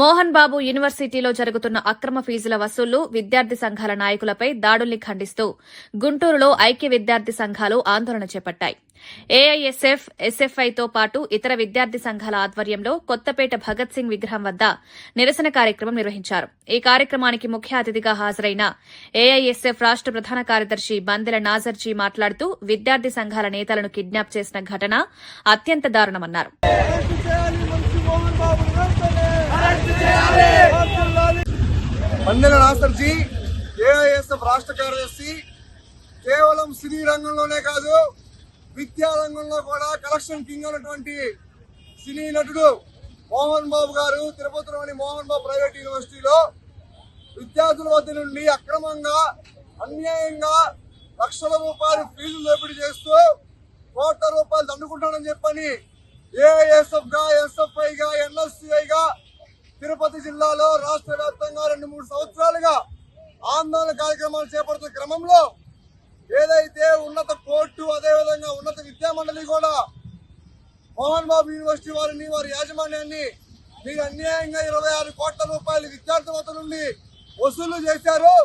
మోహన్ బాబు యూనివర్సిటీలో జరుగుతున్న అక్రమ ఫీజుల వసూళ్ళు విద్యార్థి సంఘాల నాయకులపై దాడుల్ని ఖండిస్తూ గుంటూరులో ఐక్య విద్యార్థి సంఘాలు ఆందోళన చేపట్టాయి. ఏఐఎస్ఎఫ్ ఎస్ఎఫ్ఐతో పాటు ఇతర విద్యార్థి సంఘాల ఆధ్వర్యంలో కొత్తపేట భగత్ సింగ్ విగ్రహం వద్ద నిరసన కార్యక్రమం నిర్వహించారు. ఈ కార్యక్రమానికి ముఖ్య అతిథిగా హాజరైన ఏఐఎస్ఎఫ్ రాష్ట ప్రధాన కార్యదర్శి బందెల నాజర్జీ మాట్లాడుతూ విద్యార్థి సంఘాల నేతలను కిడ్నాప్ చేసిన ఘటన అత్యంత దారుణమన్నారు అరెస్టు చేయాలి మంచి మోహన్ బాబు వెంటనే వర్ధిల్లాలి. మందెల నాసర్జీ ఏఐఎస్ఎఫ్ రాష్ట్ర కార్యదర్శి కేవలం సినీ రంగంలోనే కాదు విద్యా రంగంలో కూడా కలెక్షన్ కింగ్ ఉన్నటువంటి సినీ నటుడు మోహన్ బాబు గారు తిరుపతిలోని మోహన్ బాబు ప్రైవేట్ యూనివర్సిటీలో విద్యార్థుల వద్ద నుండి అక్రమంగా అన్యాయంగా లక్షల రూపాయలు ఫీజులు దోపిడీ చేస్తూ కోట్ల రూపాయలు దండుకుంటానని చెప్పని ఏఎస్ఎఫ్గా ఎస్ఎఫ్ఐ గా తిరుపతి జిల్లాలో రాష్ట్ర వ్యాప్తంగా రెండు మూడు సంవత్సరాలుగా ఆందోళన కార్యక్రమాలు చేపడుతున్న క్రమంలో ఏదైతే ఉన్నత కోర్టు అదేవిధంగా ఉన్నత విద్యా మండలి కూడా మోహన్ బాబు యూనివర్సిటీ వారిని వారి యాజమాన్యాన్ని మీరు అన్యాయంగా ఇరవై ఆరు కోట్ల రూపాయలు విద్యార్థి వద్ద నుండి వసూలు చేశారు.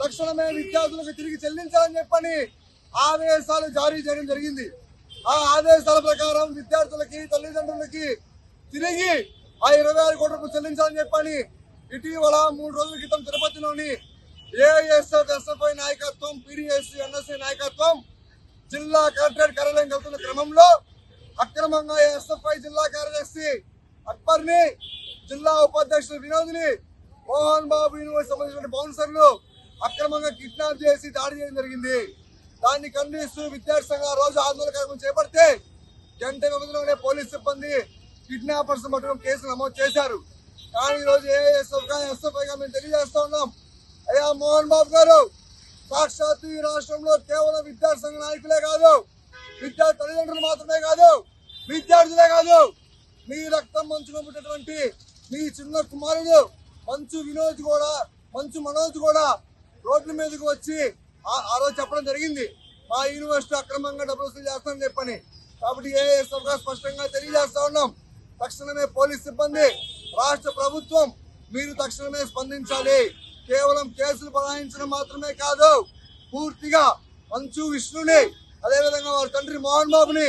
తక్షణమే విద్యార్థులకు తిరిగి చెల్లించాలని చెప్పని ఆదేశాలు జారీ చేయడం జరిగింది. ఆ ఆదేశాల ప్రకారం విద్యార్థులకి తల్లిదండ్రులకి తిరిగి ఆ ఇరవై ఆరు కోట్ల రూపాయలు చెల్లించాలని చెప్పని ఇటీవల మూడు రోజుల క్రితం తిరుపతిలోని ఏఎస్ఎఫ్ ఎస్ఎఫ్ఐ నాయకత్వం పీడిఎస్ ఎన్ఎస్ఐ నాయకత్వం జిల్లా కలెక్టరేట్ కార్యాలయం కలుతున్న క్రమంలో అక్రమంగా ఎస్ఎఫ్ఐ జిల్లా కార్యదర్శి అక్బర్ని జిల్లా ఉపాధ్యక్షుడు వినోద్ని మోహన్ బాబు యూనివర్సిటీ సంబంధించిన బౌన్సర్లు అక్రమంగా కిడ్నాప్ చేసి దాడి చేయడం జరిగింది. దాన్ని ఖండిస్తూ విద్యార్థి సంఘాల రోజు ఆందోళన కార్యక్రమం చేపడితే గంట వ్యవధిలోనే పోలీస్ సిబ్బంది కిడ్నాపర్స్ మటుకు కేసు నమోదు చేశారు. కానీ ఈరోజు రోజు ఏఎస్ఎఫ్గా మేము తెలియజేస్తా ఉన్నాం. అయ్యా మోహన్ బాబు గారు సాక్షాత్తు ఈ రాష్ట్రంలో కేవలం విద్యార్థి సంఘ నాయకులే కాదు విద్యార్థి తల్లిదండ్రులు మాత్రమే కాదు విద్యార్థులే కాదు. మీ రక్తం మంచులో పుట్టినటువంటి మీ చిన్న కుమారుడు మంచు వినోద్ కూడా మంచు మనోజ్ కూడా రోడ్ల మీదకి వచ్చి ఆ- రోజు చెప్పడం జరిగింది. మా యూనివర్సిటీ అక్రమంగా డబ్బులు వసూలు చేస్తామని చెప్పని. కాబట్టి ఏఎస్ఎఫ్గా స్పష్టంగా తెలియజేస్తా ఉన్నాం. తక్షణమే పోలీస్ సిబ్బంది రాష్ట్ర ప్రభుత్వం మీరు తక్షణమే స్పందించాలి. కేవలం కేసులు బనాయించడం మాత్రమే కాదు పూర్తిగా మంచు విష్ణుని అదేవిధంగా వారి తండ్రి మోహన్ బాబుని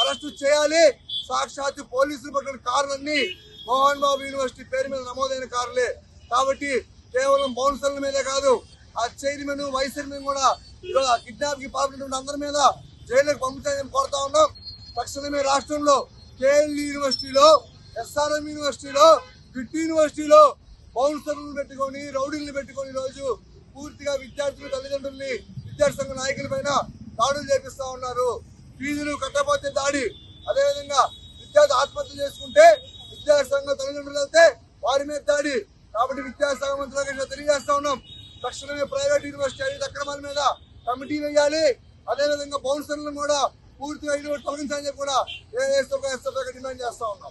అరెస్టు చేయాలి. సాక్షాత్ పోలీసులు పట్టిన కార్లన్నీ మోహన్ బాబు యూనివర్సిటీ పేరు మీద నమోదైన కార్లే. కాబట్టి కేవలం బౌన్సర్ల మీదే కాదు ఆ చైర్మన్ వైస్ చైర్మన్ కూడా ఈరోజు కిడ్నాప్కి పాల్పడినటువంటి అందరి మీద జైలుకు పంపించాలని కోరుతా ఉన్నాం. తక్షణమే రాష్ట్రంలో కేఎల్ యూనివర్సిటీలో ఎస్ఆర్ఎం యూనివర్సిటీలో బిట్ యూనివర్సిటీలో బౌన్సర్లను పెట్టుకొని రౌడీలను పెట్టుకొని రోజు పూర్తిగా విద్యార్థులు తల్లిదండ్రుల్ని విద్యార్థి సంఘ నాయకుల పైన దాడులు చేపిస్తా ఉన్నారు. ఫీజులు కట్టకపోతే దాడి. అదేవిధంగా విద్యార్థి ఆత్మహత్య చేసుకుంటే విద్యార్థి సంఘ తల్లిదండ్రులు వెళ్తే వారి మీద దాడి. కాబట్టి విద్యార్థి మంత్రులకు తెలియజేస్తా ఉన్నాం. తక్షణమే ప్రైవేట్ యూనివర్సిటీ ఐదు అక్రమాల మీద కమిటీ వేయాలి. అదేవిధంగా బౌన్సర్లను కూడా పూర్తిగా ఇటువంటి తొలగించాలని చెప్పి కూడా ఏఎస్ఎఫ్ డిమాండ్ చేస్తా ఉన్నాం.